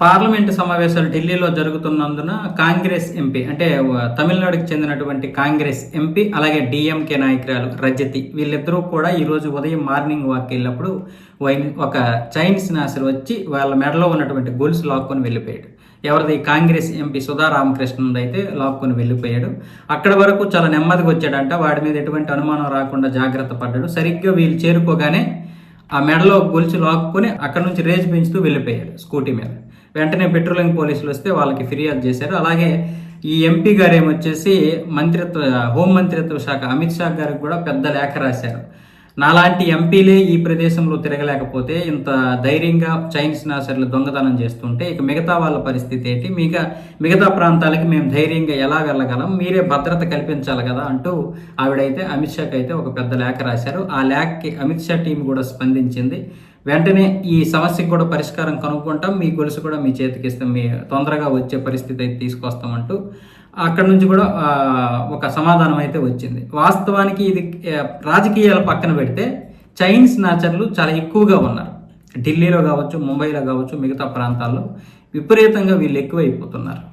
Parliament సమావేశాలు ఢిల్లీలో జరుగుతున్నందున Congress MP అంటే తమిళనాడుకు చెందినటువంటి కాంగ్రెస్ ఎంపీ అలాగే డిఎంకే నాయకురాలు రజతి వీళ్ళిద్దరూ కూడా ఈరోజు ఉదయం మార్నింగ్ వాక్ వెళ్ళినప్పుడు వై- ఒక చైనీస్ నాసర్ వచ్చి వాళ్ళ మెడలో ఉన్నటువంటి గొలుసు లాక్కొని వెళ్ళిపోయాడు. ఎవరిది? కాంగ్రెస్ ఎంపీ సుధా రామకృష్ణన్ అయితే లాక్కొని వెళ్ళిపోయాడు. అక్కడ వరకు చాలా నెమ్మదిగా వచ్చాడంట. వాడి మీద ఎటువంటి అనుమానం రాకుండా జాగ్రత్త పడ్డాడు. సరిగ్గా వీళ్ళు చేరుకోగానే ఆ మెడలో గొలుసు లాక్కొని అక్కడ నుంచి రేజ్ పెంచుతూ వెళ్ళిపోయాడు స్కూటీ మీద. వెంటనే పెట్రోలింగ్ పోలీసులు వస్తే వాళ్ళకి ఫిర్యాదు చేశారు. అలాగే ఈ ఎంపీ గారు ఏమొచ్చేసి మంత్రిత్వ హోం మంత్రిత్వ శాఖ అమిత్ షా గారికి కూడా పెద్ద లేఖ రాశారు. నాలాంటి ఎంపీలే ఈ ప్రదేశంలో తిరగలేకపోతే ఇంత ధైర్యంగా చైనీస్ నాసర్లు దొంగతనం చేస్తుంటే ఇక మిగతా వాళ్ళ పరిస్థితి ఏంటి? మిగతా మిగతా ప్రాంతాలకి మేము ధైర్యంగా ఎలా వెళ్ళగలం? మీరే భద్రత కల్పించాలి కదా అంటూ ఆవిడైతే అమిత్ షాకి అయితే ఒక పెద్ద లేఖ రాశారు. ఆ లేఖకి అమిత్ షా టీం కూడా స్పందించింది. వెంటనే ఈ సమస్యకు కూడా పరిష్కారం కనుక్కుంటాం. మీ గొలుసు కూడా మీ చేతికి ఇస్తాం. మీ తొందరగా వచ్చే పరిస్థితి అయితే తీసుకొస్తామంటూ అక్కడ నుంచి కూడా ఒక సమాధానం అయితే వచ్చింది. వాస్తవానికి ఇది రాజకీయాల పక్కన పెడితే చైనీస్ నాచర్లు చాలా ఎక్కువగా ఉన్నారు. ఢిల్లీలో కావచ్చు ముంబైలో కావచ్చు మిగతా ప్రాంతాల్లో విపరీతంగా వీళ్ళు ఎక్కువైపోతున్నారు.